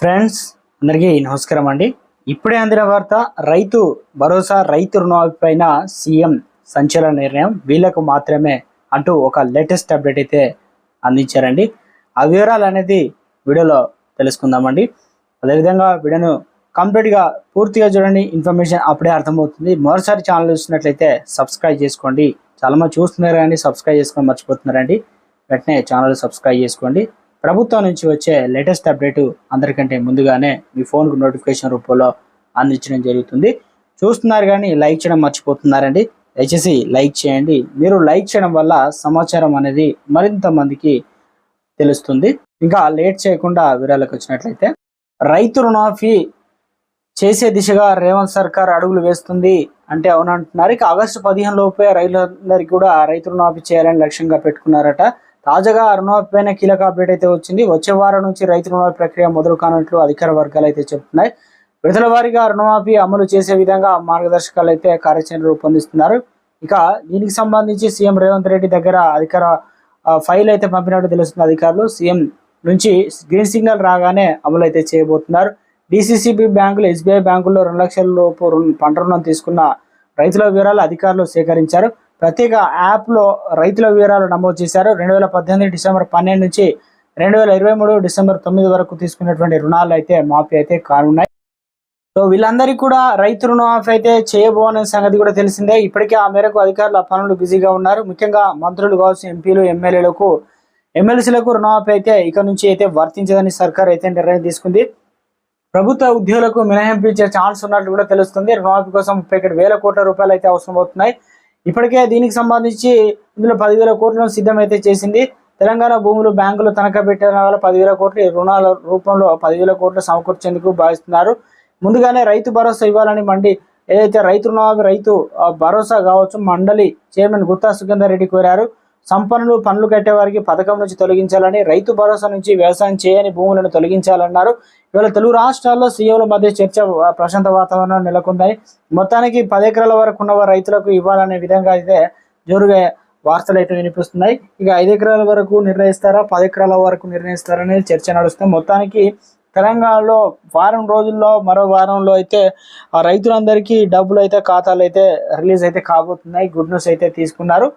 Friends అందరికీ నమస్కారం అండి. ఇప్పుడే అందిన వార్త రైతు భరోసా రైతు రుణమాఫీ పైన సీఎం సంచలన నిర్ణయం వీళ్ళకు మాత్రమే అంటూ ఒక లేటెస్ట్ అప్డేట్ అయితే అందించారండి. ఆ వివరాలు అనేది వీడియోలో తెలుసుకుందామండి. అదేవిధంగా వీడియోను కంప్లీట్గా పూర్తిగా చూడండి. ఇన్ఫర్మేషన్ అప్పుడే అర్థమవుతుంది. మరోసారి ఛానల్ చూసినట్లయితే సబ్స్క్రైబ్ చేసుకోండి. చాలామంది చూస్తున్నారు కానీ సబ్స్క్రైబ్ చేసుకొని మర్చిపోతున్నారండి. వెంటనే ఛానల్ సబ్స్క్రైబ్ చేసుకోండి. ప్రభుత్వం నుంచి వచ్చే లేటెస్ట్ అప్డేట్ అందరికంటే ముందుగానే మీ ఫోన్కు నోటిఫికేషన్ రూపంలో అందించడం జరుగుతుంది. చూస్తున్నారు కానీ లైక్ చేయడం మర్చిపోతున్నారండి. దయచేసి లైక్ చేయండి. మీరు లైక్ చేయడం వల్ల సమాచారం అనేది మరింత మందికి తెలుస్తుంది. ఇంకా లేట్ చేయకుండా వివరాలకు వచ్చినట్లయితే రైతు రుణమాఫీ చేసే దిశగా రేవంత్ సర్కార్ అడుగులు వేస్తుంది అంటే అవునంటున్నారు. ఇక ఆగస్టు పదిహేను లోపే రైతులందరికీ కూడా రైతు రుణమాఫీ చేయాలని లక్ష్యంగా పెట్టుకున్నారట తాజాగా రుణమాఫీపైన కీలక అప్డేట్ అయితే వచ్చింది. వచ్చే వారం నుంచి రైతు రుణమాఫీ ప్రక్రియ మొదలు కానట్లు అధికార వర్గాలు అయితే చెప్తున్నాయి. విడుదల వారీగా రుణమాఫీ అమలు చేసే విధంగా మార్గదర్శకాలు అయితే కార్యాచరణ రూపొందిస్తున్నారు. ఇక దీనికి సంబంధించి సీఎం రేవంత్ రెడ్డి దగ్గర అధికార ఫైల్ అయితే పంపినట్టు తెలుస్తుంది అధికారులు సీఎం నుంచి గ్రీన్ సిగ్నల్ రాగానే అమలు అయితే చేయబోతున్నారు. డిసిసిబి బ్యాంకులు ఎస్బీఐ బ్యాంకుల్లో రెండు లక్షల లోపు పంట రుణం తీసుకున్న రైతుల వివరాలు అధికారులు సేకరించారు. ప్రత్యేక యాప్లో రైతుల వివరాలు నమోదు చేశారు. రెండు వేల పద్దెనిమిది డిసెంబర్ పన్నెండు నుంచి రెండు వేల ఇరవై మూడు డిసెంబర్ తొమ్మిది వరకు తీసుకున్నటువంటి రుణాలు అయితే మాఫీ అయితే కానున్నాయి. సో వీళ్ళందరికీ కూడా రైతు రుణమాఫీ అయితే చేయబోనే సంగతి కూడా తెలిసిందే. ఇప్పటికే ఆ మేరకు అధికారులు ఆ పనులు బిజీగా ఉన్నారు. ముఖ్యంగా మంత్రులు కావచ్చు ఎంపీలు ఎమ్మెల్యేలకు ఎమ్మెల్సీలకు రుణమాఫీ అయితే ఇక నుంచి అయితే వర్తించదని సర్కార్ అయితే నిర్ణయం తీసుకుంది. ప్రభుత్వ ఉద్యోగులకు మినహాయింపు ఇచ్చే ఛాన్స్ ఉన్నట్లు కూడా తెలుస్తుంది. రుణమాఫీ కోసం ముప్పై వేల కోట్ల రూపాయలు అయితే అవసరం అవుతున్నాయి ఇప్పటికే దీనికి సంబంధించి ఇందులో పదివేల కోట్లను సిద్ధమైతే చేసింది. తెలంగాణ భూములు బ్యాంకులు తనఖా పెట్టడం వల్ల పదివేల కోట్లు రుణాల రూపంలో పదివేల కోట్లు సమకూర్చేందుకు భావిస్తున్నారు. ముందుగానే రైతు భరోసా ఇవ్వాలని మండి ఏదైతే రైతు రుణమాఫీ రైతు భరోసా కావచ్చు మండలి చైర్మన్ గుత్తా సుగంధారెడ్డి రెడ్డి కోరారు. సంపన్నులు పనులు కట్టేవారికి పథకం నుంచి తొలగించాలని రైతు భరోసా నుంచి వ్యవసాయం చేయని భూములను తొలగించాలన్నారు. ఇవాళ తెలుగు రాష్ట్రాల్లో సీఎంల మధ్య చర్చ ప్రశాంత వాతావరణం నెలకొందని. మొత్తానికి పది ఎకరాల వరకు ఉన్న రైతులకు ఇవ్వాలనే విధంగా అయితే జోరుగా వార్తలు అయితే వినిపిస్తున్నాయి. ఇక ఐదు ఎకరాల వరకు నిర్ణయిస్తారా పది ఎకరాల వరకు నిర్ణయిస్తారా అనేది చర్చ నడుస్తుంది. మొత్తానికి తెలంగాణలో వారం రోజుల్లో మరో వారంలో అయితే ఆ రైతులందరికీ డబ్బులు అయితే ఖాతాలు అయితే రిలీజ్ అయితే కాబోతున్నాయి. గుడ్ న్యూస్ అయితే తీసుకున్నారు.